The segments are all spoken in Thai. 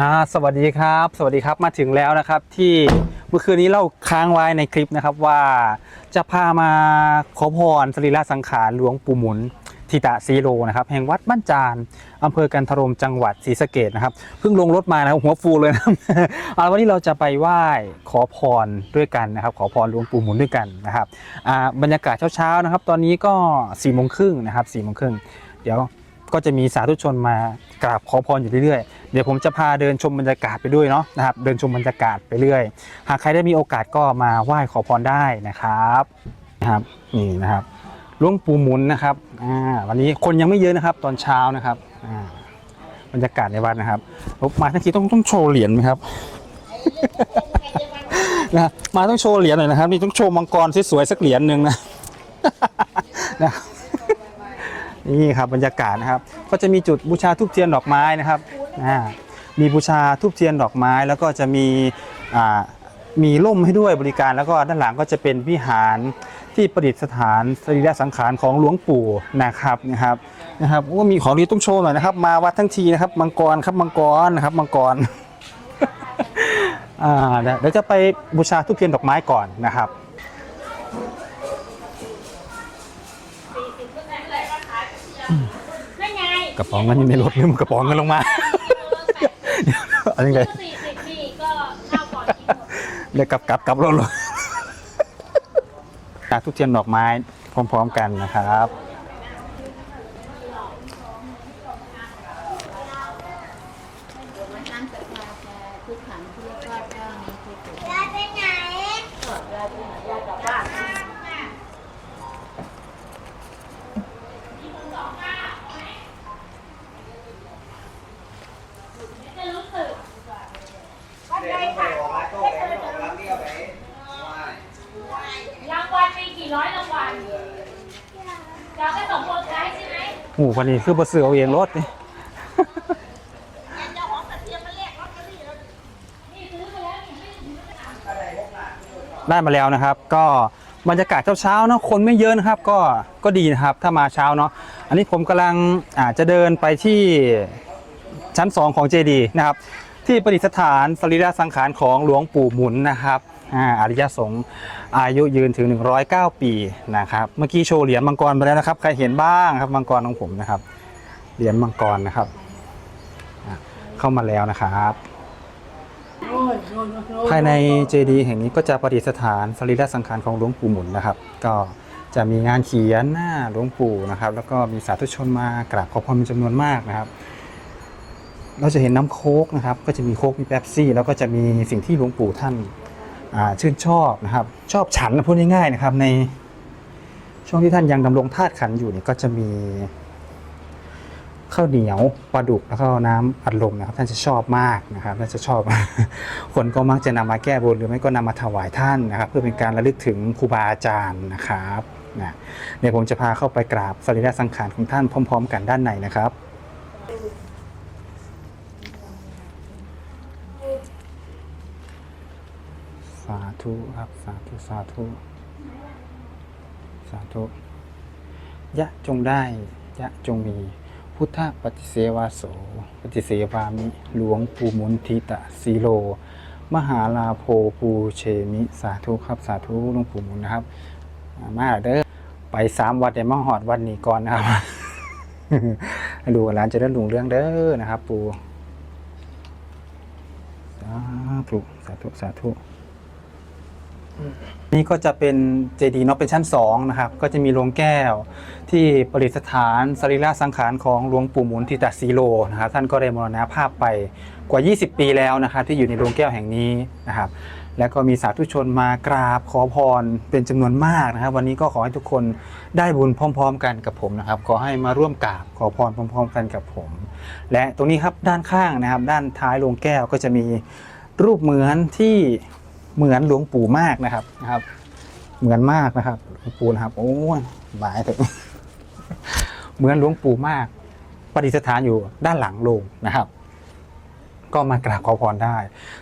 อ่าสวัสดีครับ สวัสดีครับมาถึงแล้วนะครับ ที่เมื่อคืนนี้เราค้างไว้ในคลิปนะครับว่าจะพามาขอพรสรีระสังขารหลวงปู่หมุนทิตะซีโรนะครับแห่งวัดบ้านจานอำเภอกันทรมจังหวัดศรีสะเกดนะครับเพิ่งลงรถมานะครับหัวฟูเลยนะเอาวันนี้เราจะไปไหว้ขอพรด้วยกันนะครับ ขอพรหลวงปู่หมุนด้วยกันนะครับบรรยากาศเช้าๆนะครับ ตอนนี้ก็4ี่โมงครึ่งนะครับสี่โมงครึ่งเดี๋ยว ก็จะมีสาธุชนมากราบขอพรอยู่เรื่อยๆ เดี๋ยวผมจะพาเดินชมบรรยากาศไปด้วยเนาะนะครับ เดินชมบรรยากาศไปเรื่อย หากใครได้มีโอกาสก็มาไหว้ขอพรได้นะครับนะครับนี่นะครับหลวงปู่หมุนนะครับอ่าวันนี้คนยังไม่เยอะนะครับตอนเช้านะครับอ่าบรรยากาศในวัดนะครับมาทั้งทีต้องต้องโชว์เหรียญไหมครับนะมาต้องโชว์เหรียญหน่อยนะครับนี่ต้องโชว์มังกรสวยๆสักเหรียญหนึ่งนะนะครับ นี่ครับบรรยากาศนะครับ ก็จะมีจุดบูชาทูบเทียนดอกไม้นะครับมีบูชาทูบเทียนดอกไม้ แล้วก็จะมีมีร่มให้ด้วยบริการ แล้วก็ด้านหลังก็จะเป็นวิหารที่ประดิษฐานสรีระสังขารของหลวงปู่นะครับนะครับนะครับว่ามีของดีต้องโชว์หน่อยนะครับ มาวัดทั้งทีนะครับมังกรครับมังกรนะครับมังกรเดี๋ยวจะไปบูชาทูบเทียนดอกไม้ก่อนนะครับ นั่นไง กระป๋องเงินอยู่ในรถลืมกระป๋องเงินลงมาเดี๋ยวเอะไรไง สี่สิบนี่ก็ข้าวก่อนกินหมดเดี๋ยวกลับกลับกลับรถเลยจากทุกเทียนดอกไม้พร้อมๆกันนะครับนั่งสภาจะทุกขังที่เรียกว่าเจ้านี้คือปู่ ยายไปไหน รางวัลมี กี่ร้อยรางวัลเดี๋ยวก็ส่งโปรไกด์ใช่ไหมหมู่คนนี้คือบเสือเอาเองรถนี่ เจ้าของตะเทียมมาเรียกลอตเตอรี่แล้วนี่ซื้อไปแล้วนี่ไม่ได้ซื้อได้มาแล้วนะครับ ก็บรรยากาศเช้าๆเนาะคนไม่เยอะนะครับ ก็ก็ดีนะครับ ถ้ามาเช้าเนาะอันนี้ผมกำลังอาจจะเดินไปที่ชั้น 2 ของเจดีนะครับ ที่ประดิษฐานสรีระสังขารของหลวงปู่หมุนนะครับ อ่าอริยสงฆ์อายุยืนถึง 109 ปีนะครับเมื่อกี้โชว์เหรียญมังกรไปแล้วนะครับใครเห็นบ้างครับมังกรของผมนะครับเหรียญมังกรนะครับเข้ามาแล้วนะครับ ภายในเจดีย์แห่งนี้ก็จะประดิษฐานสรีระสังขารของหลวงปู่หมุนนะครับ ก็จะมีงานเขียนหน้าหลวงปู่นะครับ แล้วก็มีสาธุชนมากราบขอพรเป็นจำนวนมากนะครับ เราจะเห็นน้ำโค้กนะครับ ก็จะมีโค้กมีแป๊บซี่ แล้วก็จะมีสิ่งที่หลวงปู่ท่าน ชื่นชอบนะครับ ชอบฉันพูดง่ายๆนะครับ ในช่วงที่ท่านยังดำรงธาตุขันอยู่เนี่ยก็จะมีข้าวเหนียวปลาดุกแล้วก็น้ำอัดลมนะครับ ท่านจะชอบมากนะครับท่านจะชอบ คนก็มักจะนำมาแก้บนหรือไม่ก็นำมาถวายท่านนะครับ เพื่อเป็นการระลึกถึงครูบาอาจารย์นะครับนะเดี๋ยวผมจะพาเข้าไปกราบสรีระสังขารของท่านพร้อม ๆ กันด้านในนะครับ สา ธุครับ สาธุ สาธุ สาธุ ยะจงได้ ยะจงมี พุทธปฏิเสวาโส ปฏิเสวามิ หลวงปู่มุนทิตะสีโล มหาลาโพปูเชมิ สาธุครับ สาธุหลวงปู่มุนนะครับ มาเด้อ ไปสามวัดเดี๋ยวมหอดวันนี้ก่อนนะครับให้ดูร้านจะได้ลุงเรื่องเด้อนะครับ ปูสาธุ สาธุ สาธุ นี่ก็จะเป็นเจดีย์เนาะเป็นชั้น2นะครับก็จะมีโรงแก้วที่ประดิษฐานสรีระสังขารของหลวงปู่หมุนทิตาสีโลนะครับท่านก็ได้มรณภาพไปกว่า 20 ปีแล้วนะครับที่อยู่ในโรงแก้วแห่งนี้นะครับแล้วก็มีสาธุชนมากราบขอพรเป็นจำนวนมากนะครับ วันนี้ก็ขอให้ทุกคนได้บุญพร้อม ๆ กันกับผมนะครับ ขอให้มาร่วมกราบขอพรพร้อม ๆ กันกับผม และตรงนี้ครับด้านข้างนะครับ ด้านท้ายโรงแก้วก็จะมีรูปเหมือนที่ เหมือนหลวงปู่มากนะครับนะครับ เหมือนมากนะครับหลวงปู่นะครับ โอ้ยบายเถอะเหมือนหลวงปู่มากประดิษฐานอยู่ด้านหลังโรงนะครับ ก็มากราบขอพรได้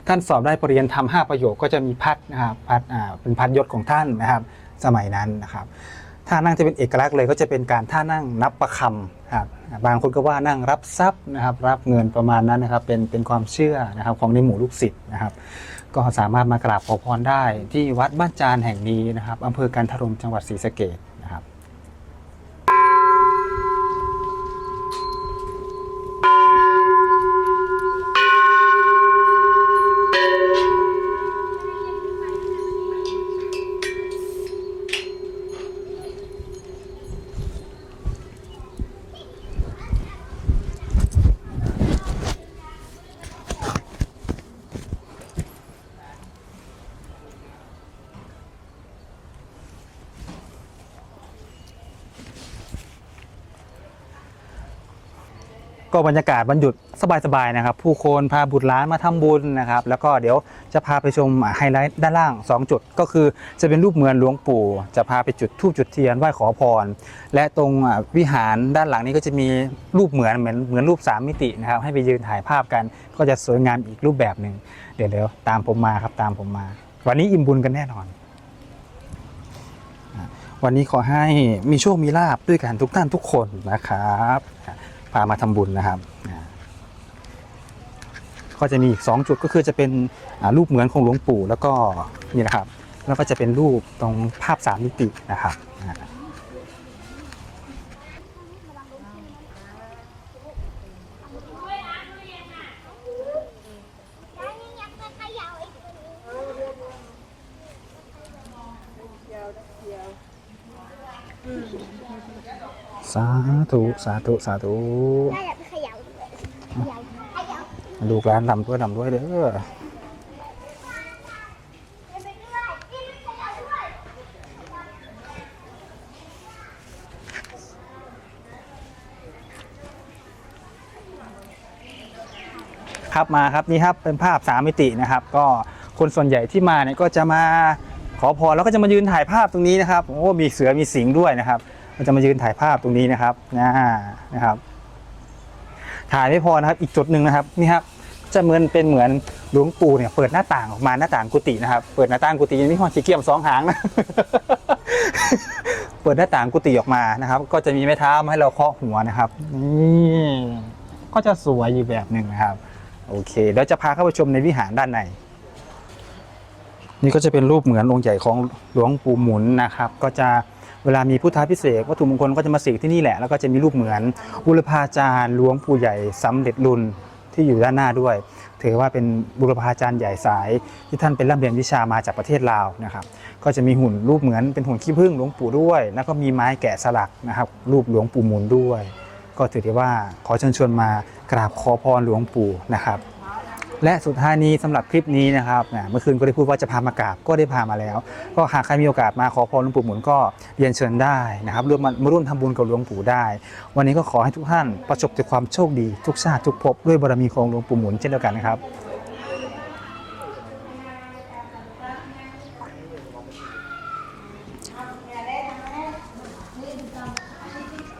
ท่านสอบได้ปรริญญาธรรมห้าประโยคก็จะมีพัดนะครับพัดอ่าเป็นพัดยศของท่านนะครับ สมัยนั้นนะครับ ท่านั่งจะเป็นเอกลักษณ์เลยก็จะเป็นการท่านั่งนับประคำครับบางคนก็ว่านั่งรับทรัพย์นะครับรับเงินประมาณนั้นนะครับเป็นเป็นความเชื่อนะครับของในหมู่ลูกศิษย์นะครับ ก็สามารถมากราบขอพรได้ที่วัดบ้านจานแห่งนี้นะครับอำเภอการทรมจังหวัดศรีสะเกด ก็บรรยากาศวันหยุดสบายๆนะครับ ผู้คนพาบุตรหลานมาทำบุญนะครับ แล้วก็เดี๋ยวจะพาไปชมไฮไลท์ด้านล่าง 2 จุด ก็คือจะเป็นรูปเหมือนหลวงปู่ จะพาไปจุดธูปจุดเทียนไหว้ขอพร และตรงวิหารด้านหลังนี้ก็จะมีรูปเหมือนเหมือนเหมือนรูป 3 มิตินะครับ ให้ไปยืนถ่ายภาพกัน ก็จะสวยงามอีกรูปแบบหนึ่งเดี๋ยวเดี๋ยวตามผมมาครับตามผมมา วันนี้อิ่มบุญกันแน่นอนวันนี้ขอให้มีโชค มีลาบด้วยกันทุกท่านทุกคนนะครับ พามาทำบุญนะครับ ก็จะมีอีกสองจุดก็คือจะเป็นรูปเหมือนของหลวงปู่ แล้วก็นี่นะครับ แล้วก็จะเป็นรูปตรงภาพสามมิตินะครับอะ สาธุสาธุสาธุได้อยากไปเขย่าด้วยเขย่าเขย่าลูกร้านลำด้วยลำด้วยเด้อไปด้วยกินเขย่าด้วยครับมาครับนี่ครับเป็นภาพสามมิตินะครับ ก็คนส่วนใหญ่ที่มาเนี่ยก็จะมา ขอพรแล้วก็จะมายืนถ่ายภาพตรงนี้นะครับโอ้มีเสือมีสิงห์ด้วยนะครับ ก็จะมายืนถ่ายภาพตรงนี้นะครับนะนะครับ ถ่ายไม่พอนะครับ อีกจุดหนึ่งนะครับนี่ครับจะเหมือนเป็นเหมือนหลวงปู่เนี่ยเปิดหน้าต่างออกมาหน้าต่างกุฏินะครับเปิดหน้าต่างกุฏิยังมีความขี้เกียจสองหางนะเปิดหน้าต่างกุฏิออกมานะครับ ก็จะมีไม้เท้ามาให้เราเคาะหัวนะครับนี่ก็จะสวยอยู่แบบหนึ่งนะครับ โอเคเดี๋ยวจะพาเข้าไปชมในวิหารด้านใน นี่ก็จะเป็นรูปเหมือนองค์ใหญ่ของหลวงปู่หมุนนะครับ ก็จะเวลามีพุทธาพิเศษวัตถุมงคลก็จะมาเสกที่นี่แหละ แล้วก็จะมีรูปเหมือนบุรพาจารย์หลวงปู่ใหญ่สำเร็จรุ่นที่อยู่ด้านหน้าด้วย ถือว่าเป็นบุรพาจารย์ใหญ่สายที่ท่านเป็นร่ำเรียนวิชามาจากประเทศลาวนะครับ ก็จะมีหุ่นรูปเหมือนเป็นหุ่นขี้ผึ้งหลวงปู่ด้วย แล้วก็มีไม้แกะสลักนะครับ รูปหลวงปู่หมุนด้วย ก็ถือได้ว่าขอเชิญชวนมากราบขอพรหลวงปู่นะครับ และสุดท้ายนี้สำหรับคลิปนี้นะครับเมื่อคืนก็ได้พูดว่าจะพามากราบก็ได้พามาแล้ว ก็หากใครมีโอกาสมาขอพรหลวงปู่หมุนก็เรียนเชิญได้นะครับร่วมมาร่วมทำบุญกับหลวงปู่ได้ วันนี้ก็ขอให้ทุกท่านประสบแต่ความโชคดีทุกชาติทุกภพด้วยบารมีของหลวงปู่หมุนเช่นเดียวกันนะครับ